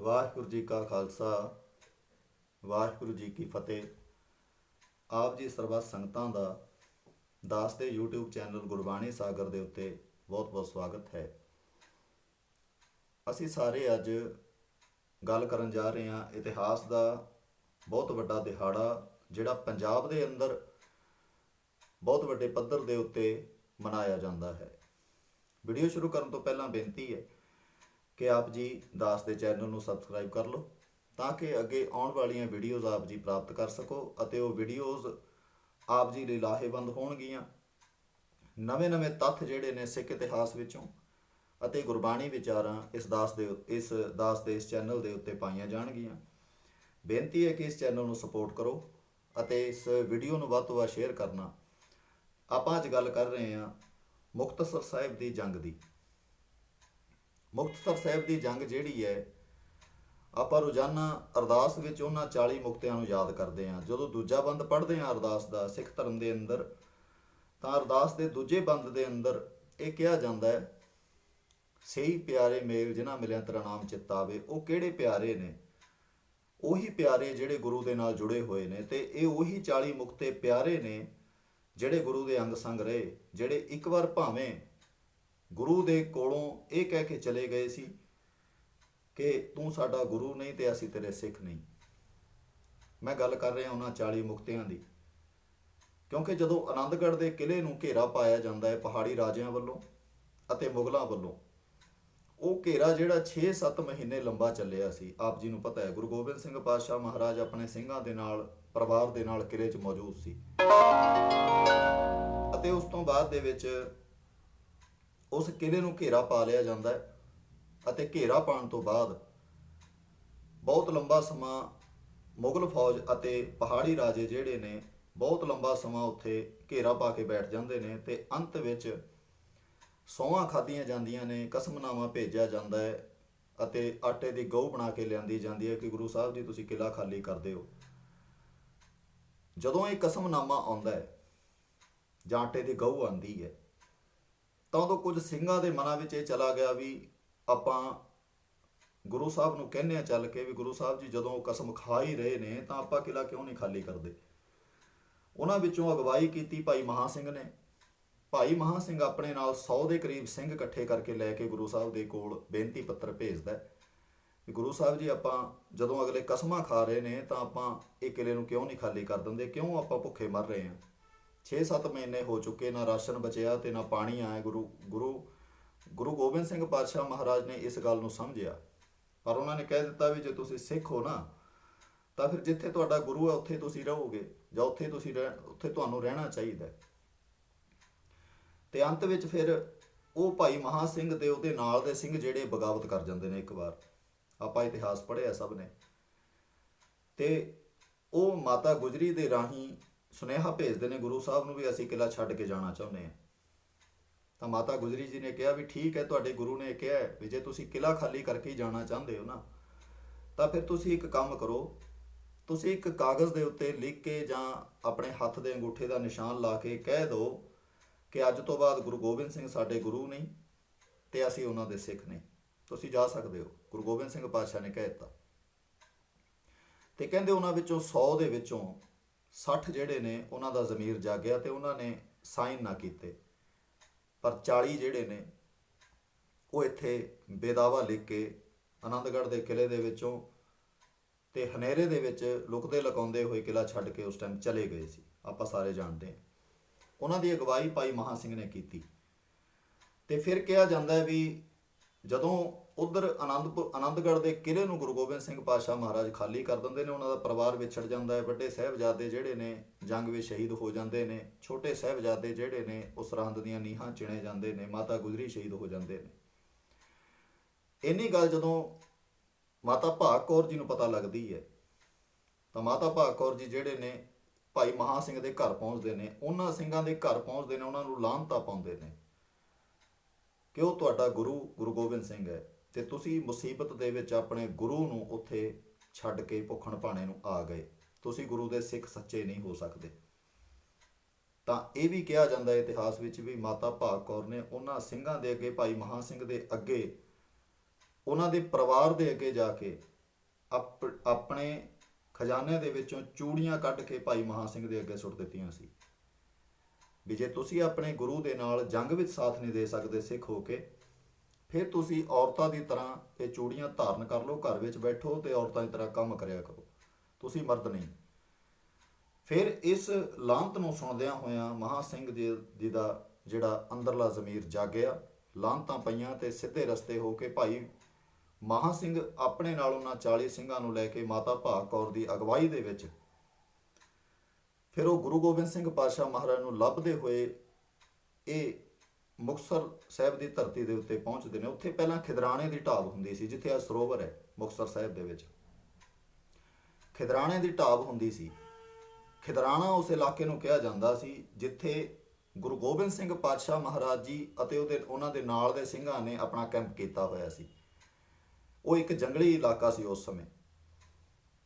ਵਾਹਿਗੁਰੂ ਜੀ ਕਾ ਖਾਲਸਾ, ਵਾਹਿਗੁਰੂ ਜੀ ਕੀ ਫਤਿਹ। ਆਪ ਜੀ ਸਰਬੱਤ ਸੰਗਤਾਂ ਦਾ ਦਾਸ ਦੇ YouTube ਚੈਨਲ ਗੁਰਬਾਣੀ ਸਾਗਰ ਦੇ ਉੱਤੇ ਬਹੁਤ-ਬਹੁਤ ਸਵਾਗਤ ਹੈ। ਅਸੀਂ ਸਾਰੇ ਅੱਜ ਗੱਲ ਕਰਨ ਜਾ ਰਹੇ ਹਾਂ ਇਤਿਹਾਸ ਦਾ ਬਹੁਤ ਵੱਡਾ ਦਿਹਾੜਾ, ਜਿਹੜਾ ਪੰਜਾਬ ਦੇ ਅੰਦਰ ਬਹੁਤ ਵੱਡੇ ਪੱਧਰ ਦੇ ਉੱਤੇ ਮਨਾਇਆ ਜਾਂਦਾ ਹੈ। ਵੀਡੀਓ ਸ਼ੁਰੂ ਕਰਨ ਤੋਂ ਪਹਿਲਾਂ ਬੇਨਤੀ ਹੈ ਕਿ ਆਪ ਜੀ ਦਾਸ ਦੇ ਚੈਨਲ ਨੂੰ ਸਬਸਕ੍ਰਾਈਬ ਕਰ ਲਓ ਤਾਂ ਕਿ ਅੱਗੇ ਆਉਣ ਵਾਲੀਆਂ ਵੀਡੀਓਜ਼ ਆਪ ਜੀ ਪ੍ਰਾਪਤ ਕਰ ਸਕੋ ਅਤੇ ਉਹ ਵੀਡੀਓਜ਼ ਆਪ ਜੀ ਲਈ ਲਾਹੇਵੰਦ ਹੋਣਗੀਆਂ। ਨਵੇਂ-ਨਵੇਂ ਤੱਥ ਜਿਹੜੇ ਨੇ ਸਿੱਖ ਇਤਿਹਾਸ ਵਿੱਚੋਂ ਅਤੇ ਗੁਰਬਾਣੀ ਵਿਚਾਰਾਂ ਇਸ ਦਾਸ ਦੇ ਇਸ ਦਾਸ ਦੇ ਇਸ ਚੈਨਲ ਦੇ ਉੱਤੇ ਪਾਈਆਂ ਜਾਣਗੀਆਂ। ਬੇਨਤੀ ਹੈ ਕਿ ਇਸ ਚੈਨਲ ਨੂੰ ਸਪੋਰਟ ਕਰੋ ਅਤੇ ਇਸ ਵੀਡੀਓ ਨੂੰ ਵੱਧ ਤੋਂ ਵੱਧ ਸ਼ੇਅਰ ਕਰਨਾ। ਆਪਾਂ ਅੱਜ ਗੱਲ ਕਰ ਰਹੇ ਹਾਂ ਮੁਕਤਸਰ ਸਾਹਿਬ ਦੀ ਜੰਗ ਦੀ। ਮੁਕਤਸਰ ਸਾਹਿਬ ਦੀ ਜੰਗ ਜਿਹੜੀ ਹੈ, ਆਪਾਂ ਰੋਜ਼ਾਨਾ ਅਰਦਾਸ ਵਿੱਚ ਉਹਨਾਂ 40 ਮੁਕਤਿਆਂ ਨੂੰ ਯਾਦ ਕਰਦੇ ਹਾਂ। ਜਦੋਂ ਦੂਜਾ ਬੰਦ ਪੜ੍ਹਦੇ ਹਾਂ ਅਰਦਾਸ ਦਾ, ਸਿੱਖ ਧਰਮ ਦੇ ਅੰਦਰ, ਤਾਂ ਅਰਦਾਸ ਦੇ ਦੂਜੇ ਬੰਦ ਦੇ ਅੰਦਰ ਇਹ ਕਿਹਾ ਜਾਂਦਾ ਹੈ, ਸਹੀ ਪਿਆਰੇ ਮੇਲ ਜਿਨ੍ਹਾਂ ਮਿਲਿਆ ਤੇਰਾ ਨਾਮ ਚਿੱਤਾਵੇ, ਉਹ ਕਿਹੜੇ ਪਿਆਰੇ ਨੇ? ਉਹੀ ਪਿਆਰੇ ਜਿਹੜੇ ਗੁਰੂ ਦੇ ਨਾਲ ਜੁੜੇ ਹੋਏ ਨੇ ਤੇ ਇਹ ਉਹੀ 40 ਮੁਕਤੇ ਪਿਆਰੇ ਨੇ ਜਿਹੜੇ ਗੁਰੂ ਦੇ ਅੰਗ ਸੰਗ ਰਹੇ, ਜਿਹੜੇ ਇੱਕ ਵਾਰ ਭਾਵੇਂ ਗੁਰੂ ਦੇ ਕੋਲੋਂ ਇਹ ਕਹਿ ਕੇ ਚਲੇ ਗਏ ਸੀ ਕਿ ਤੂੰ ਸਾਡਾ ਗੁਰੂ ਨਹੀਂ ਤੇ ਅਸੀਂ ਤੇਰੇ ਸਿੱਖ ਨਹੀਂ। ਮੈਂ ਗੱਲ ਕਰ ਰਿਹਾ ਉਹਨਾਂ 40 ਮੁਕਤਿਆਂ ਦੀ। ਕਿਉਂਕਿ ਜਦੋਂ ਆਨੰਦਗੜ੍ਹ ਦੇ ਕਿਲੇ ਨੂੰ ਘੇਰਾ ਪਾਇਆ ਜਾਂਦਾ ਹੈ ਪਹਾੜੀ ਰਾਜਿਆਂ ਵੱਲੋਂ ਅਤੇ ਮੁਗਲਾਂ ਵੱਲੋਂ, ਉਹ ਘੇਰਾ ਜਿਹੜਾ 6-7 ਮਹੀਨੇ ਲੰਬਾ ਚੱਲਿਆ ਸੀ। ਆਪ ਜੀ ਨੂੰ ਪਤਾ ਹੈ, ਗੁਰੂ ਗੋਬਿੰਦ ਸਿੰਘ ਪਾਤਸ਼ਾਹ ਮਹਾਰਾਜ ਆਪਣੇ ਸਿੰਘਾਂ ਦੇ ਨਾਲ, ਪਰਿਵਾਰ ਦੇ ਨਾਲ ਕਿਲੇ 'ਚ ਮੌਜੂਦ ਸੀ। ਅਤੇ ਉਸ ਤੋਂ ਬਾਅਦ ਦੇ ਵਿੱਚ ਉਸ ਕਿਲੇ ਨੂੰ ਘੇਰਾ ਪਾ ਲਿਆ ਜਾਂਦਾ ਹੈ ਅਤੇ ਘੇਰਾ ਪਾਉਣ ਤੋਂ ਬਾਅਦ ਬਹੁਤ ਲੰਬਾ ਸਮਾਂ ਮੁਗਲ ਫੌਜ ਅਤੇ ਪਹਾੜੀ ਰਾਜੇ ਜਿਹੜੇ ਨੇ ਬਹੁਤ ਲੰਬਾ ਸਮਾਂ ਉੱਥੇ ਘੇਰਾ ਪਾ ਕੇ ਬੈਠ ਜਾਂਦੇ ਨੇ ਤੇ ਅੰਤ ਵਿੱਚ ਸੌਹਾਂ ਖਾਧੀਆਂ ਜਾਂਦੀਆਂ ਨੇ, ਕਸਮਨਾਮਾ ਭੇਜਿਆ ਜਾਂਦਾ ਹੈ ਅਤੇ ਆਟੇ ਦੀ ਗਊ ਬਣਾ ਕੇ ਲਿਆਂਦੀ ਜਾਂਦੀ ਹੈ ਕਿ ਗੁਰੂ ਸਾਹਿਬ ਜੀ ਤੁਸੀਂ ਕਿਲਾ ਖਾਲੀ ਕਰ ਦਿਓ ਜਦੋਂ ਇਹ ਕਸਮਨਾਮਾ ਆਉਂਦਾ ਹੈ ਜਾਂ ਆਟੇ ਦੀ ਗਊ ਆਂਦੀ ਹੈ ਤਾਂ ਉਦੋਂ ਕੁਝ ਸਿੰਘਾਂ ਦੇ ਮਨਾਂ ਵਿੱਚ ਇਹ ਚਲਾ ਗਿਆ ਵੀ ਆਪਾਂ ਗੁਰੂ ਸਾਹਿਬ ਨੂੰ ਕਹਿੰਨੇ ਆ ਚੱਲ ਕੇ ਵੀ ਗੁਰੂ ਸਾਹਿਬ ਜੀ ਜਦੋਂ ਕਸਮ ਖਾ ਹੀ ਰਹੇ ਨੇ ਤਾਂ ਆਪਾਂ ਕਿਲਾ ਕਿਉਂ ਨਹੀਂ ਖਾਲੀ ਕਰਦੇ? ਉਹਨਾਂ ਵਿੱਚੋਂ ਅਗਵਾਈ ਕੀਤੀ ਭਾਈ ਮਹਾ ਸਿੰਘ ਨੇ। ਭਾਈ ਮਹਾ ਸਿੰਘ ਆਪਣੇ ਨਾਲ 100 ਦੇ ਕਰੀਬ ਸਿੰਘ ਇਕੱਠੇ ਕਰਕੇ ਲੈ ਕੇ ਗੁਰੂ ਸਾਹਿਬ ਦੇ ਕੋਲ ਬੇਨਤੀ ਪੱਤਰ ਭੇਜਦਾ ਹੈ ਕਿ ਗੁਰੂ ਸਾਹਿਬ ਜੀ ਆਪਾਂ ਜਦੋਂ ਅਗਲੇ ਕਸਮਾਂ ਖਾ ਰਹੇ ਨੇ ਤਾਂ ਆਪਾਂ ਇਹ ਕਿਲੇ ਨੂੰ ਕਿਉਂ ਨਹੀਂ ਖਾਲੀ ਕਰ ਦਿੰਦੇ? ਕਿਉਂ ਆਪਾਂ ਭੁੱਖੇ ਮਰ ਰਹੇ ਹਾਂ? 6-7 ਮਹੀਨੇ ਹੋ ਚੁੱਕੇ, ਨਾ ਰਾਸ਼ਨ ਬਚਿਆ ਤੇ ਨਾ ਪਾਣੀ ਆਇਆ। ਗੁਰੂ ਗੁਰੂ ਗੁਰੂ ਗੋਬਿੰਦ ਸਿੰਘ ਪਾਤਸ਼ਾਹ ਮਹਾਰਾਜ ਨੇ ਇਸ ਗੱਲ ਨੂੰ ਸਮਝਿਆ। ਪਰ ਉਹਨਾਂ ਨੇ ਕਹਿ ਦਿੱਤਾ ਵੀ ਜੇ ਤੁਸੀਂ ਸਿੱਖ ਹੋ ਨਾ, ਤਾਂ ਫਿਰ ਜਿੱਥੇ ਤੁਹਾਡਾ ਗੁਰੂ ਹੈ, ਉੱਥੇ ਤੁਸੀਂ ਰਹੋਗੇ, ਜਾਂ ਉੱਥੇ ਤੁਸੀਂ ਰਹਿ- ਉੱਥੇ ਤੁਹਾਨੂੰ ਰਹਿਣਾ ਚਾਹੀਦਾ ਹੈ। ਤੇ ਅੰਤ ਵਿੱਚ ਫਿਰ ਉਹ ਭਾਈ ਮਹਾ ਸਿੰਘ ਤੇ ਉਹਦੇ ਨਾਲ ਦੇ ਸਿੰਘ ਜਿਹੜੇ ਬਗਾਵਤ ਕਰ ਜਾਂਦੇ ਨੇ ਇੱਕ ਵਾਰ। ਆਪਾਂ ਇਤਿਹਾਸ ਪੜ੍ਹਿਆ ਸਭ ਨੇ। ਤੇ ਉਹ ਮਾਤਾ ਗੁਜਰੀ ਦੇ ਰਾਹੀਂ ਸੁਨੇਹਾ ਭੇਜਦੇ ਨੇ, ਗੁਰੂ ਸਾਹਿਬ ਨੂੰ ਵੀ ਅਸੀਂ ਕਿਲਾ ਛੱਡ ਕੇ ਜਾਣਾ ਚਾਹੁੰਦੇ ਹਾਂ। ਤਾਂ ਮਾਤਾ ਗੁਜਰੀ ਜੀ ਨੇ ਕਿਹਾ ਵੀ ਠੀਕ ਹੈ, ਤੁਹਾਡੇ ਗੁਰੂ ਨੇ ਕਿਹਾ ਵੀ ਜੇ ਤੁਸੀਂ ਕਿਲਾ ਖਾਲੀ ਕਰਕੇ ਹੀ ਜਾਣਾ ਚਾਹੁੰਦੇ ਹੋ ਨਾ, ਤਾਂ ਫਿਰ ਤੁਸੀਂ ਇੱਕ ਕੰਮ ਕਰੋ, ਤੁਸੀਂ ਇੱਕ ਕਾਗਜ਼ ਦੇ ਉੱਤੇ ਲਿਖ ਕੇ ਜਾਂ ਆਪਣੇ ਹੱਥ ਦੇ ਅੰਗੂਠੇ ਦਾ ਨਿਸ਼ਾਨ ਲਾ ਕੇ ਕਹਿ ਦਿਓ ਕਿ ਅੱਜ ਤੋਂ ਬਾਅਦ ਗੁਰੂ ਗੋਬਿੰਦ ਸਿੰਘ ਸਾਡੇ ਗੁਰੂ ਨਹੀਂ ਤੇ ਅਸੀਂ ਉਹਨਾਂ ਦੇ ਸਿੱਖ ਨਹੀਂ ਤੁਸੀਂ ਜਾ ਸਕਦੇ ਹੋ, ਗੁਰੂ ਗੋਬਿੰਦ ਸਿੰਘ ਪਾਤਸ਼ਾਹ ਨੇ ਕਹਿ ਦਿੱਤਾ। ਤੇ ਕਹਿੰਦੇ ਉਹਨਾਂ ਵਿੱਚੋਂ 100 ਦੇ ਵਿੱਚੋਂ 60 ਜਿਹੜੇ ਨੇ ਉਹਨਾਂ ਦਾ ਜ਼ਮੀਰ ਜਾਗਿਆ ਤੇ ਉਹਨਾਂ ਨੇ ਸਾਈਨ ਨਾ ਕੀਤੇ। ਪਰ 40 ਜਿਹੜੇ ਨੇ, ਉਹ ਇੱਥੇ ਬੇਦਾਵਾ ਲਿਖ ਕੇ ਆਨੰਦਗੜ੍ਹ ਦੇ ਕਿਲੇ ਦੇ ਵਿੱਚੋਂ ਤੇ ਹਨੇਰੇ ਦੇ ਵਿੱਚ ਲੁਕਦੇ ਲਕਾਉਂਦੇ ਹੋਏ ਕਿਲਾ ਛੱਡ ਕੇ ਉਸ ਟਾਈਮ ਚਲੇ ਗਏ ਸੀ। ਆਪਾਂ ਸਾਰੇ ਜਾਣਦੇ ਹਾਂ। ਉਹਨਾਂ ਦੀ ਅਗਵਾਈ ਭਾਈ ਮਹਾ ਸਿੰਘ ਨੇ ਕੀਤੀ। ਤੇ ਫਿਰ ਕਿਹਾ ਜਾਂਦਾ ਹੈ ਵੀ ਜਦੋਂ ਉਧਰ ਆਨੰਦਪੁਰ, ਆਨੰਦਗੜ੍ਹ ਦੇ ਕਿਲੇ ਨੂੰ ਗੁਰੂ ਗੋਬਿੰਦ ਸਿੰਘ ਪਾਤਸ਼ਾਹ ਮਹਾਰਾਜ ਖਾਲੀ ਕਰ ਦਿੰਦੇ ਨੇ, ਉਹਨਾਂ ਦਾ ਪਰਿਵਾਰ ਵਿਛੜ ਜਾਂਦਾ ਹੈ। ਵੱਡੇ ਸਾਹਿਬਜ਼ਾਦੇ ਜਿਹੜੇ ਨੇ, ਜੰਗ ਵਿੱਚ ਸ਼ਹੀਦ ਹੋ ਜਾਂਦੇ ਨੇ। ਛੋਟੇ ਸਾਹਿਬਜ਼ਾਦੇ ਜਿਹੜੇ ਨੇ, ਉਹ ਸਰਹੰਦ ਦੀਆਂ ਨੀਹਾਂ ਚਿਣੇ ਜਾਂਦੇ ਨੇ, ਮਾਤਾ ਗੁਜਰੀ ਸ਼ਹੀਦ ਹੋ ਜਾਂਦੇ ਨੇ। ਇੰਨੀ ਗੱਲ ਜਦੋਂ ਮਾਤਾ ਭਾਗ ਕੌਰ ਜੀ ਨੂੰ ਪਤਾ ਲੱਗਦੀ ਹੈ, ਤਾਂ ਮਾਤਾ ਭਾਗ ਕੌਰ ਜੀ ਜਿਹੜੇ ਨੇ, ਭਾਈ ਮਹਾ ਸਿੰਘ ਦੇ ਘਰ ਪਹੁੰਚਦੇ ਨੇ। ਉਹਨਾਂ ਸਿੰਘਾਂ ਦੇ ਘਰ ਪਹੁੰਚਦੇ ਨੇ, ਉਹਨਾਂ ਨੂੰ ਲਾਹਨਤਾ ਪਾਉਂਦੇ ਨੇ ਕਿ ਉਹ ਤੁਹਾਡਾ ਗੁਰੂ ਗੁਰੂ ਗੋਬਿੰਦ ਸਿੰਘ ਹੈ। ਤੇ ਤੁਸੀਂ ਮੁਸੀਬਤ ਦੇ ਵਿੱਚ ਆਪਣੇ ਗੁਰੂ ਨੂੰ ਉੱਥੇ ਛੱਡ ਕੇ ਭੁੱਖਣ ਭਾਣੇ ਨੂੰ ਆ ਗਏ। ਤੁਸੀਂ ਗੁਰੂ ਦੇ ਸਿੱਖ ਸੱਚੇ ਨਹੀਂ ਹੋ ਸਕਦੇ। ਤਾਂ ਇਹ ਵੀ ਕਿਹਾ ਜਾਂਦਾ ਹੈ ਇਤਿਹਾਸ ਵਿੱਚ ਵੀ ਮਾਤਾ ਭਾਗ ਕੌਰ ਨੇ ਉਹਨਾਂ ਸਿੰਘਾਂ ਦੇ ਅੱਗੇ, ਭਾਈ ਮਹਾ ਸਿੰਘ ਦੇ ਅੱਗੇ, ਉਹਨਾਂ ਦੇ ਪਰਿਵਾਰ ਦੇ ਅੱਗੇ ਜਾ ਕੇ ਆਪ- ਆਪਣੇ ਖਜ਼ਾਨੇ ਦੇ ਵਿੱਚੋਂ ਚੂੜੀਆਂ ਕੱਢ ਕੇ ਭਾਈ ਮਹਾ ਸਿੰਘ ਦੇ ਅੱਗੇ ਸੁੱਟ ਦਿੱਤੀਆਂ ਸੀ। ਵੀ ਜੇ ਤੁਸੀਂ ਆਪਣੇ ਗੁਰੂ ਦੇ ਨਾਲ ਜੰਗ ਵਿੱਚ ਸਾਥ ਨਹੀਂ ਦੇ ਸਕਦੇ ਸਿੱਖ ਹੋ ਕੇ ਫਿਰ ਤੁਸੀਂ ਔਰਤਾਂ ਦੀ ਤਰ੍ਹਾਂ ਇਹ ਚੂੜੀਆਂ ਧਾਰਨ ਕਰ ਲਓ, ਘਰ ਵਿੱਚ ਬੈਠੋ ਤੇ ਔਰਤਾਂ ਦੀ ਤਰ੍ਹਾਂ ਕੰਮ ਕਰਿਆ ਕਰੋ। ਤੁਸੀਂ ਮਰਦ ਨਹੀਂ। ਫਿਰ ਇਸ ਲਾਂਤ ਨੂੰ ਸੁਣਦਿਆਂ ਹੋਇਆਂ ਮਹਾ ਸਿੰਘ ਜੀ ਦਾ ਜਿਹੜਾ ਅੰਦਰਲਾ ਜ਼ਮੀਰ ਜਾਗਿਆ। ਲਾਂਤਾਂ ਪਈਆਂ ਤੇ ਸਿੱਧੇ ਰਸਤੇ ਹੋ ਕੇ ਭਾਈ ਮਹਾ ਸਿੰਘ ਆਪਣੇ ਨਾਲ ਉਹਨਾਂ 40 ਸਿੰਘਾਂ ਨੂੰ ਲੈ ਕੇ ਮਾਤਾ ਭਾਗ ਕੌਰ ਦੀ ਅਗਵਾਈ ਦੇ ਵਿੱਚ ਫਿਰ ਉਹ ਗੁਰੂ ਗੋਬਿੰਦ ਸਿੰਘ ਪਾਤਸ਼ਾਹ ਮਹਾਰਾਜ ਨੂੰ ਲੱਭਦੇ ਹੋਏ ਇਹ ਮੁਕਤਸਰ ਸਾਹਿਬ ਦੀ ਧਰਤੀ ਦੇ ਉੱਤੇ ਪਹੁੰਚਦੇ ਨੇ, ਉੱਥੇ ਪਹਿਲਾਂ ਖਿਦਰਾਣੇ ਦੀ ਢਾਬ ਹੁੰਦੀ ਸੀ, ਜਿੱਥੇ ਆ ਸਰੋਵਰ ਹੈ ਮੁਕਤਸਰ ਸਾਹਿਬ ਦੇ ਵਿੱਚ। ਖਿਦਰਾਣੇ ਦੀ ਢਾਬ ਹੁੰਦੀ ਸੀ। ਖਿਦਰਾਣਾ ਉਸ ਇਲਾਕੇ ਨੂੰ ਕਿਹਾ ਜਾਂਦਾ ਸੀ, ਜਿੱਥੇ ਗੁਰੂ ਗੋਬਿੰਦ ਸਿੰਘ ਪਾਤਸ਼ਾਹ ਮਹਾਰਾਜ ਜੀ ਅਤੇ ਉਹਦੇ, ਉਹਨਾਂ ਦੇ ਨਾਲ ਦੇ ਸਿੰਘਾਂ ਨੇ ਆਪਣਾ ਕੈਂਪ ਕੀਤਾ ਹੋਇਆ ਸੀ। ਉਹ ਇੱਕ ਜੰਗਲੀ ਇਲਾਕਾ ਸੀ ਉਸ ਸਮੇਂ।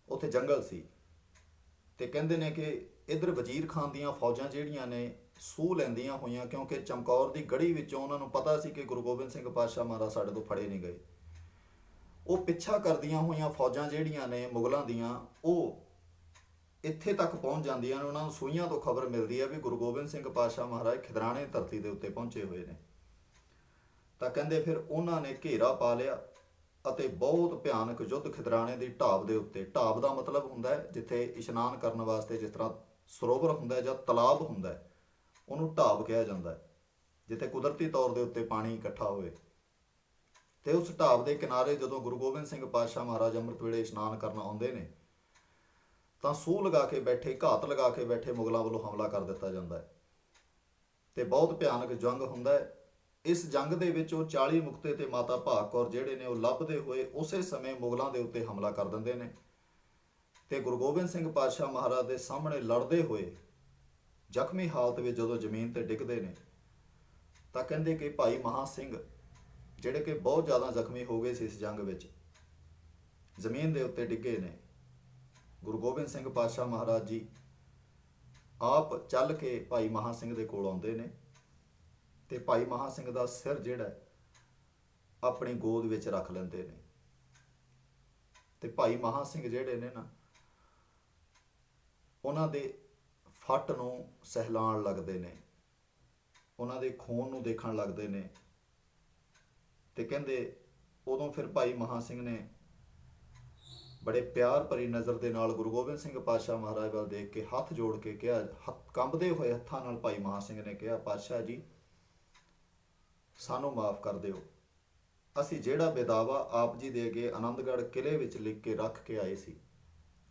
ਉੱਥੇ ਜੰਗਲ ਸੀ। ਤੇ ਕਹਿੰਦੇ ਨੇ ਕਿ ਇਧਰ ਵਜ਼ੀਰ ਖਾਨ ਦੀਆਂ ਫੌਜਾਂ ਜਿਹੜੀਆਂ ਨੇ ਸੂਹ ਲੈਂਦੀਆਂ ਹੋਈਆਂ ਕਿਉਂਕਿ ਚਮਕੌਰ ਦੀ ਗੜੀ ਵਿੱਚੋਂ ਉਹਨਾਂ ਨੂੰ ਪਤਾ ਸੀ ਕਿ ਗੁਰੂ ਗੋਬਿੰਦ ਸਿੰਘ ਪਾਤਸ਼ਾਹ ਮਹਾਰਾਜ ਸਾਡੇ ਤੋਂ ਫੜੇ ਨਹੀਂ ਗਏ। ਉਹ ਪਿੱਛਾ ਕਰਦੀਆਂ ਹੋਈਆਂ ਫੌਜਾਂ ਜਿਹੜੀਆਂ ਨੇ ਮੁਗਲਾਂ ਦੀਆਂ, ਉਹ ਇੱਥੇ ਤੱਕ ਪਹੁੰਚ ਜਾਂਦੀਆਂ ਨੇ। ਉਹਨਾਂ ਨੂੰ ਸੂਈਆਂ ਤੋਂ ਖਬਰ ਮਿਲਦੀ ਹੈ ਵੀ ਗੁਰੂ ਗੋਬਿੰਦ ਸਿੰਘ ਪਾਤਸ਼ਾਹ ਮਹਾਰਾਜ ਖਿਦਰਾਣੇ ਧਰਤੀ ਦੇ ਉੱਤੇ ਪਹੁੰਚੇ ਹੋਏ ਨੇ। ਤਾਂ ਕਹਿੰਦੇ ਫਿਰ ਉਹਨਾਂ ਨੇ ਘੇਰਾ ਪਾ ਲਿਆ ਅਤੇ ਬਹੁਤ ਭਿਆਨਕ ਯੁੱਧ ਖਿਦਰਾਣੇ ਦੀ ਢਾਬ ਦੇ ਉੱਤੇ। ਢਾਬ ਦਾ ਮਤਲਬ ਹੁੰਦਾ ਹੈ ਜਿੱਥੇ ਇਸ਼ਨਾਨ ਕਰਨ ਵਾਸਤੇ ਜਿਸ ਤਰ੍ਹਾਂ ਸਰੋਵਰ ਹੁੰਦਾ ਹੈ ਜਾਂ ਤਲਾਬ ਹੁੰਦਾ ਹੈ। ਉਹਨੂੰ ਢਾਬ ਕਿਹਾ ਜਾਂਦਾ ਹੈ, ਜਿੱਥੇ ਕੁਦਰਤੀ ਤੌਰ ਦੇ ਉੱਤੇ ਪਾਣੀ ਇਕੱਠਾ ਹੋਵੇ। ਤੇ ਉਸ ਢਾਬ ਦੇ ਕਿਨਾਰੇ ਜਦੋਂ ਗੁਰੂ ਗੋਬਿੰਦ ਸਿੰਘ ਪਾਤਸ਼ਾਹ ਮਹਾਰਾਜ ਅੰਮ੍ਰਿਤ ਵੇਲੇ ਇਸ਼ਨਾਨ ਕਰਨ ਆਉਂਦੇ ਨੇ, ਤਾਂ ਸੂਹ ਲਗਾ ਕੇ ਬੈਠੇ, ਘਾਤ ਲਗਾ ਕੇ ਬੈਠੇ ਮੁਗਲਾਂ ਵੱਲੋਂ ਹਮਲਾ ਕਰ ਦਿੱਤਾ ਜਾਂਦਾ ਹੈ। ਤੇ ਬਹੁਤ ਭਿਆਨਕ ਜੰਗ ਹੁੰਦਾ ਹੈ। ਇਸ ਜੰਗ ਦੇ ਵਿੱਚ ਉਹ 40 ਮੁਕਤੇ ਤੇ ਮਾਤਾ ਭਾਗ ਕੌਰ ਜਿਹੜੇ ਨੇ ਉਹ ਲੱਭਦੇ ਹੋਏ ਉਸੇ ਸਮੇਂ ਮੁਗਲਾਂ ਦੇ ਉੱਤੇ ਹਮਲਾ ਕਰ ਦਿੰਦੇ ਨੇ। ਤੇ ਗੁਰੂ ਗੋਬਿੰਦ ਸਿੰਘ ਪਾਤਸ਼ਾਹ ਮਹਾਰਾਜ ਦੇ ਸਾਹਮਣੇ ਲੜਦੇ ਹੋਏ ਜ਼ਖਮੀ ਹਾਲਤ ਵਿੱਚ ਜਦੋਂ ਜ਼ਮੀਨ ਤੇ ਡਿੱਗਦੇ ਨੇ, ਤਾਂ ਕਹਿੰਦੇ ਕਿ ਭਾਈ ਮਹਾ ਸਿੰਘ, ਜਿਹੜੇ ਕਿ ਬਹੁਤ ਜ਼ਿਆਦਾ ਜ਼ਖਮੀ ਹੋ ਗਏ ਸੀ ਇਸ ਜੰਗ ਵਿੱਚ, ਜ਼ਮੀਨ ਦੇ ਉੱਤੇ ਡਿੱਗੇ ਨੇ। ਗੁਰੂ ਗੋਬਿੰਦ ਸਿੰਘ ਪਾਤਸ਼ਾਹ ਮਹਾਰਾਜ ਜੀ ਆਪ ਚੱਲ ਕੇ ਭਾਈ ਮਹਾ ਸਿੰਘ ਦੇ ਕੋਲ ਆਉਂਦੇ ਨੇ ਤੇ ਭਾਈ ਮਹਾ ਸਿੰਘ ਦਾ ਸਿਰ ਜਿਹੜਾ ਆਪਣੀ ਗੋਦ ਵਿੱਚ ਰੱਖ ਲੈਂਦੇ ਨੇ। ਤੇ ਭਾਈ ਮਹਾ ਸਿੰਘ ਜਿਹੜੇ ਨੇ ਨਾ, ਉਹਨਾਂ ਦੇ ਫੱਟ ਨੂੰ ਸਹਿਲਾਣ ਲੱਗਦੇ ਨੇ। ਉਹਨਾਂ ਦੇ ਖੂਨ ਨੂੰ ਦੇਖਣ ਲੱਗਦੇ ਨੇ। ਤੇ ਕਹਿੰਦੇ, ਉਦੋਂ ਫਿਰ ਭਾਈ ਮਹਾ ਸਿੰਘ ਨੇ ਬੜੇ ਪਿਆਰ ਭਰੀ ਨਜ਼ਰ ਦੇ ਨਾਲ ਗੁਰੂ ਗੋਬਿੰਦ ਸਿੰਘ ਪਾਤਸ਼ਾਹ ਮਹਾਰਾਜ ਵੱਲ ਦੇਖ ਕੇ ਹੱਥ ਜੋੜ ਕੇ ਕਿਹਾ, ਹੱਥ ਕੰਬਦੇ ਹੋਏ ਹੱਥਾਂ ਨਾਲ ਭਾਈ ਮਹਾ ਸਿੰਘ ਨੇ ਕਿਹਾ, ਪਾਤਸ਼ਾਹ ਜੀ, ਸਾਨੂੰ ਮਾਫ ਕਰ ਦਿਓ। ਅਸੀਂ ਜਿਹੜਾ ਬੇਦਾਵਾ ਆਪ ਜੀ ਦੇ ਅੱਗੇ ਆਨੰਦਗੜ੍ਹ ਕਿਲੇ ਵਿੱਚ ਲਿਖ ਕੇ ਰੱਖ ਕੇ ਆਏ ਸੀ,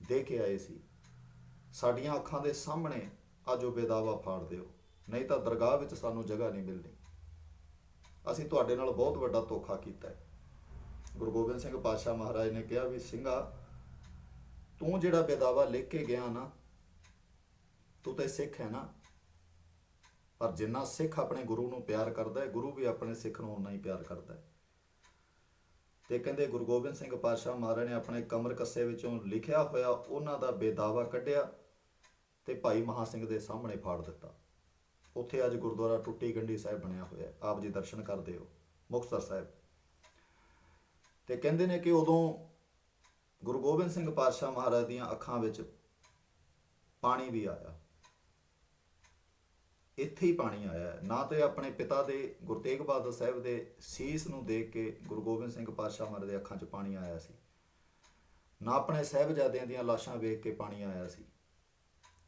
ਦੇ ਕੇ ਆਏ ਸੀ ਸਾਡੀਆਂ ਅੱਖਾਂ ਦੇ ਸਾਹਮਣੇ ਅੱਜ ਉਹ ਬੇਦਾਵਾ ਫਾੜ ਦਿਓ। ਨਹੀਂ ਤਾਂ ਦਰਗਾਹ ਵਿੱਚ ਸਾਨੂੰ ਜਗ੍ਹਾ ਨਹੀਂ ਮਿਲਣੀ। ਅਸੀਂ ਤੁਹਾਡੇ ਨਾਲ ਬਹੁਤ ਵੱਡਾ ਧੋਖਾ ਕੀਤਾ ਹੈ। ਗੁਰੂ ਗੋਬਿੰਦ ਸਿੰਘ ਪਾਤਸ਼ਾਹ ਮਹਾਰਾਜ ਨੇ ਕਿਹਾ ਵੀ, ਸਿੰਘਾ, ਤੂੰ ਜਿਹੜਾ ਬੇਦਾਵਾ ਲਿਖ ਕੇ ਗਿਆ ਨਾ, ਤੂੰ ਤਾਂ ਸਿੱਖ ਹੈ ਨਾ। ਪਰ ਜਿੰਨਾ ਸਿੱਖ ਆਪਣੇ ਗੁਰੂ ਨੂੰ ਪਿਆਰ ਕਰਦਾ ਹੈ, ਗੁਰੂ ਵੀ ਆਪਣੇ ਸਿੱਖ ਨੂੰ ਉਨਾ ਹੀ ਪਿਆਰ ਕਰਦਾ ਹੈ। ਤੇ ਕਹਿੰਦੇ ਗੁਰੂ ਗੋਬਿੰਦ ਸਿੰਘ ਪਾਤਸ਼ਾਹ ਮਹਾਰਾਜ ਨੇ ਆਪਣੇ ਕਮਰ ਕੱਸੇ ਵਿੱਚੋਂ ਲਿਖਿਆ ਹੋਇਆ, ਉਹਨਾਂ ਦਾ ਬੇਦਾਵਾ ਕੱਢਿਆ। ਤੇ ਭਾਈ ਮਹਾ ਸਿੰਘ ਦੇ ਸਾਹਮਣੇ ਫਾੜ ਦਿੱਤਾ। ਉੱਥੇ ਅੱਜ ਗੁਰਦੁਆਰਾ ਟੁੱਟੀ ਗੰਢੀ ਸਾਹਿਬ ਬਣਿਆ ਹੋਇਆ ਹੈ। ਆਪ ਜੀ ਦਰਸ਼ਨ ਕਰਦੇ ਹੋ, ਮੁਕਤਸਰ ਸਾਹਿਬ। ਤੇ ਕਹਿੰਦੇ ਨੇ ਕਿ ਉਦੋਂ ਗੁਰੂ ਗੋਬਿੰਦ ਸਿੰਘ ਪਾਤਸ਼ਾਹ ਮਹਾਰਾਜ ਦੀਆਂ ਅੱਖਾਂ ਵਿੱਚ ਪਾਣੀ ਵੀ ਆਇਆ। ਇੱਥੇ ਹੀ ਪਾਣੀ ਆਇਆ ਨਾ ਤੇ ਆਪਣੇ ਪਿਤਾ ਦੇ, ਗੁਰੂ ਤੇਗ ਬਹਾਦਰ ਸਾਹਿਬ ਦੇ ਸੀਸ ਨੂੰ ਦੇਖ ਕੇ ਗੁਰੂ ਗੋਬਿੰਦ ਸਿੰਘ ਪਾਤਸ਼ਾਹ ਮਹਾਰਾਜ ਦੇ ਅੱਖਾਂ 'ਚ ਪਾਣੀ ਆਇਆ ਸੀ। ਨਾ ਆਪਣੇ ਸਾਹਿਬਜ਼ਾਦਿਆਂ ਦੀਆਂ ਲਾਸ਼ਾਂ ਵੇਖ ਕੇ ਪਾਣੀ ਆਇਆ ਸੀ।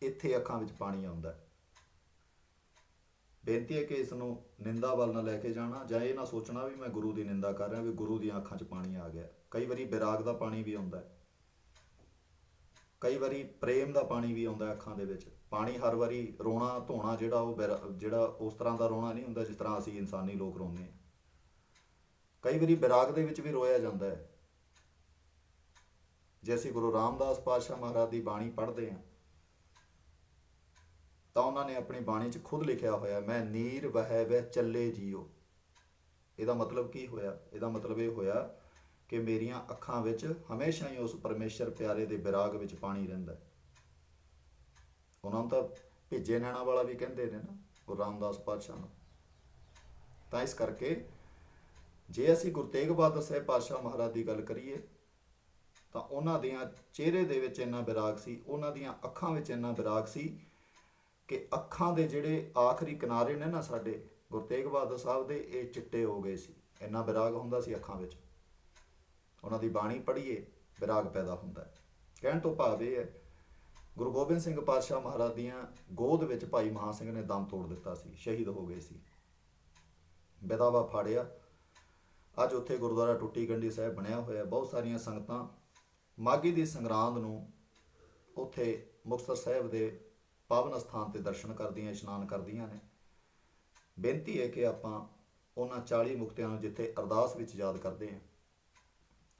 ਇੱਥੇ ਅੱਖਾਂ ਵਿੱਚ ਪਾਣੀ ਆਉਂਦਾ ਹੈ। ਬੇਨਤੀ ਹੈ ਕਿ ਇਸ ਨੂੰ ਨਿੰਦਾ ਵੱਲ ਨਾ ਲੈ ਕੇ ਜਾਣਾ, ਜਾਂ ਇਹ ਨਾ ਸੋਚਣਾ ਵੀ ਮੈਂ ਗੁਰੂ ਦੀ ਨਿੰਦਾ ਕਰ ਰਿਹਾ ਵੀ ਗੁਰੂ ਦੀਆਂ ਅੱਖਾਂ 'ਚ ਪਾਣੀ ਆ ਗਿਆ। ਕਈ ਵਾਰੀ ਵਿਰਾਗ ਦਾ ਪਾਣੀ ਵੀ ਆਉਂਦਾ ਹੈ। ਕਈ ਵਾਰੀ ਪ੍ਰੇਮ ਦਾ ਪਾਣੀ ਵੀ ਆਉਂਦਾ ਅੱਖਾਂ ਦੇ ਵਿੱਚ। ਪਾਣੀ ਹਰ ਵਾਰੀ ਰੋਣਾ, ਧੋਣਾ ਜਿਹੜਾ ਉਹ ਵਿਰਾ- ਜਿਹੜਾ ਉਸ ਤਰ੍ਹਾਂ ਦਾ ਰੋਣਾ ਨਹੀਂ ਹੁੰਦਾ ਜਿਸ ਤਰ੍ਹਾਂ ਅਸੀਂ ਇਨਸਾਨੀ ਲੋਕ ਰੋਂਦੇ ਹਾਂ। ਕਈ ਵਾਰੀ ਵਿਰਾਗ ਦੇ ਵਿੱਚ ਵੀ ਰੋਇਆ ਜਾਂਦਾ ਹੈ। ਜੇ ਅਸੀਂ ਗੁਰੂ ਰਾਮਦਾਸ ਪਾਤਸ਼ਾਹ ਮਹਾਰਾਜ ਦੀ ਬਾਣੀ ਪੜ੍ਹਦੇ ਹਾਂ ਤਾਂ ਉਹਨਾਂ ਨੇ ਆਪਣੀ ਬਾਣੀ 'ਚ ਖੁਦ ਲਿਖਿਆ ਹੋਇਆ, ਮੈਂ ਨੀਰ ਵਹਿ ਵਹਿ ਚੱਲੇ ਜੀਓ। ਇਹਦਾ ਮਤਲਬ ਕੀ ਹੋਇਆ? ਇਹਦਾ ਮਤਲਬ ਇਹ ਹੋਇਆ ਕਿ ਮੇਰੀਆਂ ਅੱਖਾਂ ਵਿੱਚ ਹਮੇਸ਼ਾ ਹੀ ਉਸ ਪਰਮੇਸ਼ਰ ਪਿਆਰੇ ਦੇ ਵਿਰਾਗ ਵਿੱਚ ਪਾਣੀ ਰਹਿੰਦਾ ਉਹਨਾਂ ਨੂੰ ਤਾਂ ਭਿੱਜੇ ਨੈਣਾ ਵਾਲਾ ਵੀ ਕਹਿੰਦੇ ਨੇ ਨਾ, ਗੁਰੂ ਰਾਮਦਾਸ ਪਾਤਸ਼ਾਹ ਨੂੰ। ਤਾਂ ਇਸ ਕਰਕੇ ਜੇ ਅਸੀਂ ਗੁਰੂ ਤੇਗ ਬਹਾਦਰ ਸਾਹਿਬ ਪਾਤਸ਼ਾਹ ਮਹਾਰਾਜ ਦੀ ਗੱਲ ਕਰੀਏ, ਤਾਂ ਉਹਨਾਂ ਦੀਆਂ ਚਿਹਰੇ ਦੇ ਵਿੱਚ ਇੰਨਾ ਵਿਰਾਗ ਸੀ, ਉਹਨਾਂ ਦੀਆਂ ਅੱਖਾਂ ਵਿੱਚ ਇੰਨਾ ਵਿਰਾਗ ਸੀ ਕਿ ਅੱਖਾਂ ਦੇ ਜਿਹੜੇ ਆਖਰੀ ਕਿਨਾਰੇ ਨੇ ਨਾ ਸਾਡੇ, ਗੁਰੂ ਤੇਗ ਬਹਾਦਰ ਸਾਹਿਬ ਦੇ, ਇਹ ਚਿੱਟੇ ਹੋ ਗਏ ਸੀ। ਇੰਨਾ ਵਿਰਾਗ ਹੁੰਦਾ ਸੀ ਅੱਖਾਂ ਵਿੱਚ। ਉਹਨਾਂ ਦੀ ਬਾਣੀ ਪੜ੍ਹੀਏ, ਵਿਰਾਗ ਪੈਦਾ ਹੁੰਦਾ ਹੈ। ਕਹਿਣ ਤੋਂ ਭਾਵ ਇਹ ਹੈ, ਗੁਰੂ ਗੋਬਿੰਦ ਸਿੰਘ ਪਾਤਸ਼ਾਹ ਮਹਾਰਾਜ ਦੀਆਂ ਗੋਦ ਵਿੱਚ ਭਾਈ ਮਹਾ ਸਿੰਘ ਨੇ ਦਮ ਤੋੜ ਦਿੱਤਾ ਸੀ, ਸ਼ਹੀਦ ਹੋ ਗਏ ਸੀ। ਬੇਦਾਵਾ ਫਾੜਿਆ। ਅੱਜ ਉੱਥੇ ਗੁਰਦੁਆਰਾ ਟੁੱਟੀ ਗੰਢੀ ਸਾਹਿਬ ਬਣਿਆ ਹੋਇਆ, ਬਹੁਤ ਸਾਰੀਆਂ ਸੰਗਤਾਂ ਮਾਗੀ ਦੀ ਸੰਗਰਾਂਦ ਨੂੰ ਉੱਥੇ ਮੁਕਤਸਰ ਸਾਹਿਬ ਦੇ ਪਾਵਨ ਸਥਾਨ ਤੇ ਦਰਸ਼ਨ ਕਰਦੀਆਂ, ਇਸ਼ਨਾਨ ਕਰਦੀਆਂ ਨੇ। ਬੇਨਤੀ ਹੈ ਕਿ ਆਪਾਂ ਉਹਨਾਂ 40 ਮੁਕਤਿਆਂ ਨੂੰ ਜਿੱਥੇ ਅਰਦਾਸ ਵਿੱਚ ਯਾਦ ਕਰਦੇ ਹਾਂ,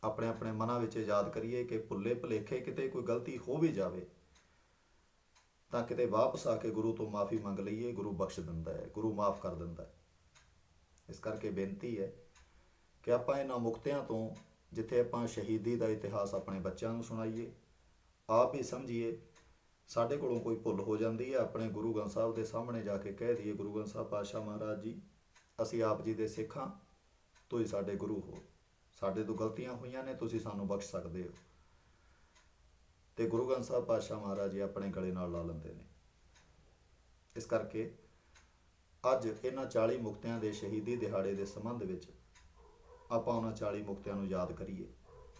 ਆਪਣੇ ਆਪਣੇ ਮਨਾਂ ਵਿੱਚ ਯਾਦ ਕਰੀਏ ਕਿ ਭੁੱਲੇ ਭੁਲੇਖੇ ਕਿਤੇ ਕੋਈ ਗਲਤੀ ਹੋ ਵੀ ਜਾਵੇ, ਤਾਂ ਕਿਤੇ ਵਾਪਸ ਆ ਕੇ ਗੁਰੂ ਤੋਂ ਮਾਫੀ ਮੰਗ ਲਈਏ, ਗੁਰੂ ਬਖਸ਼ ਦਿੰਦਾ ਹੈ, ਗੁਰੂ ਮਾਫ ਕਰ ਦਿੰਦਾ ਹੈ। ਇਸ ਕਰਕੇ ਬੇਨਤੀ ਹੈ ਕਿ ਆਪਾਂ ਇਹਨਾਂ ਮੁਕਤਿਆਂ ਤੋਂ ਜਿੱਥੇ ਆਪਾਂ ਸ਼ਹੀਦੀ ਦਾ ਇਤਿਹਾਸ ਆਪਣੇ ਬੱਚਿਆਂ ਨੂੰ ਸੁਣਾਈਏ, ਆਪ ਹੀ ਸਮਝੀਏ ਸਾਡੇ ਕੋਲੋਂ ਕੋਈ ਭੁੱਲ ਹੋ ਜਾਂਦੀ ਹੈ, ਆਪਣੇ ਗੁਰੂ ਗ੍ਰੰਥ ਸਾਹਿਬ ਦੇ ਸਾਹਮਣੇ ਜਾ ਕੇ ਕਹਿ ਦਈਏ, ਗੁਰੂ ਗ੍ਰੰਥ ਸਾਹਿਬ ਪਾਤਸ਼ਾਹ ਮਹਾਰਾਜ ਜੀ, ਅਸੀਂ ਆਪ ਜੀ ਦੇ ਸਿੱਖਾਂ, ਤੁਸੀਂ ਸਾਡੇ ਗੁਰੂ ਹੋ। ਸਾਡੇ ਤੋਂ ਗਲਤੀਆਂ ਹੋਈਆਂ ਨੇ, ਤੁਸੀਂ ਸਾਨੂੰ ਬਖਸ਼ ਸਕਦੇ ਹੋ। ਤੇ ਗੁਰੂ ਗ੍ਰੰਥ ਸਾਹਿਬ ਪਾਤਸ਼ਾਹ ਮਹਾਰਾਜ ਜੀ ਆਪਣੇ ਗਲੇ ਨਾਲ ਲਾ ਲੈਂਦੇ ਨੇ। ਇਸ ਕਰਕੇ ਅੱਜ ਇਹਨਾਂ 40 ਮੁਕਤਿਆਂ ਦੇ ਸ਼ਹੀਦੀ ਦਿਹਾੜੇ ਦੇ ਸੰਬੰਧ ਵਿੱਚ ਆਪਾਂ ਉਹਨਾਂ 40 ਮੁਕਤਿਆਂ ਨੂੰ ਯਾਦ ਕਰੀਏ।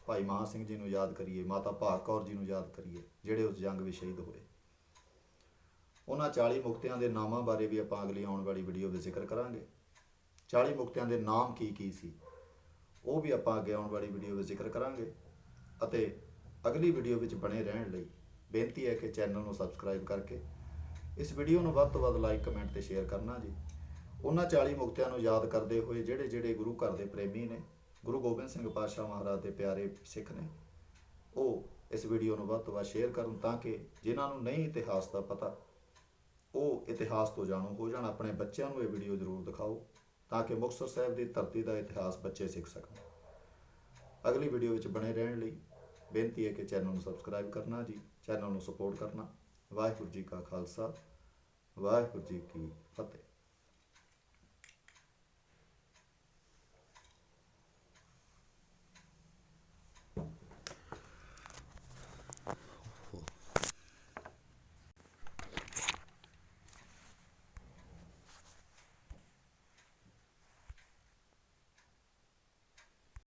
ਭਾਈ ਮਹਾ ਸਿੰਘ ਜੀ ਨੂੰ ਯਾਦ ਕਰੀਏ, ਮਾਤਾ ਭਾਗ ਕੌਰ ਜੀ ਨੂੰ ਯਾਦ ਕਰੀਏ, ਜਿਹੜੇ ਉਸ ਜੰਗ ਵਿੱਚ ਸ਼ਹੀਦ ਹੋਏ। ਉਹਨਾਂ 40 ਮੁਕਤਿਆਂ ਦੇ ਨਾਮਾਂ ਬਾਰੇ ਵੀ ਆਪਾਂ ਅਗਲੀ ਆਉਣ ਵਾਲੀ ਵੀਡੀਓ ਵਿੱਚ ਜ਼ਿਕਰ ਕਰਾਂਗੇ। 40 ਮੁਕਤਿਆਂ ਦੇ ਨਾਮ ਕੀ ਕੀ ਸੀ, ਉਹ ਵੀ ਆਪਾਂ ਅੱਗੇ ਆਉਣ ਵਾਲੀ ਵੀਡੀਓ ਵਿੱਚ ਜ਼ਿਕਰ ਕਰਾਂਗੇ। ਅਤੇ ਅਗਲੀ ਵੀਡੀਓ ਵਿੱਚ ਬਣੇ ਰਹਿਣ ਲਈ ਬੇਨਤੀ ਹੈ ਕਿ ਚੈਨਲ ਨੂੰ ਸਬਸਕ੍ਰਾਈਬ ਕਰਕੇ ਇਸ ਵੀਡੀਓ ਨੂੰ ਵੱਧ ਤੋਂ ਵੱਧ ਲਾਈਕ ਕਮੈਂਟ ਤੇ ਸ਼ੇਅਰ ਕਰਨਾ ਜੀ। ਉਹਨਾਂ 40 ਮੁਕਤਿਆਂ ਨੂੰ ਯਾਦ ਕਰਦੇ ਹੋਏ ਜਿਹੜੇ ਜਿਹੜੇ ਗੁਰੂ ਘਰ ਦੇ ਪ੍ਰੇਮੀ ਨੇ ਗੁਰੂ ਗੋਬਿੰਦ ਸਿੰਘ ਪਾਤਸ਼ਾਹ ਮਹਾਰਾਜ ਦੇ ਪਿਆਰੇ ਸਿੱਖ ਨੇ, ਉਹ ਇਸ ਵੀਡੀਓ ਨੂੰ ਵੱਧ ਤੋਂ ਵੱਧ ਸ਼ੇਅਰ ਕਰਨ ਤਾਂ ਕਿ ਜਿਨ੍ਹਾਂ ਨੂੰ ਨਹੀਂ ਇਤਿਹਾਸ ਦਾ ਪਤਾ, ਉਹ ਇਤਿਹਾਸ ਤੋਂ ਜਾਣੂ ਹੋ ਜਾਣ, ਆਪਣੇ ਬੱਚਿਆਂ ਨੂੰ ਇਹ ਵੀਡੀਓ ਜ਼ਰੂਰ ਦਿਖਾਓ ਤਾਂ ਕਿ ਮੁਕਤਸਰ ਸਾਹਿਬ ਦੀ ਧਰਤੀ ਦਾ ਇਤਿਹਾਸ ਬੱਚੇ ਸਿੱਖ ਸਕਣ। ਅਗਲੀ ਵੀਡੀਓ ਵਿੱਚ ਬਣੇ ਰਹਿਣ ਲਈ ਬੇਨਤੀ ਹੈ ਕਿ ਚੈਨਲ ਨੂੰ ਸਬਸਕ੍ਰਾਈਬ ਕਰਨਾ ਜੀ ਚੈਨਲ ਨੂੰ ਸਪੋਰਟ ਕਰਨਾ। ਵਾਹਿਗੁਰੂ ਜੀ ਕਾ ਖਾਲਸਾ, ਵਾਹਿਗੁਰੂ ਜੀ ਕੀ ਫਤਿਹ।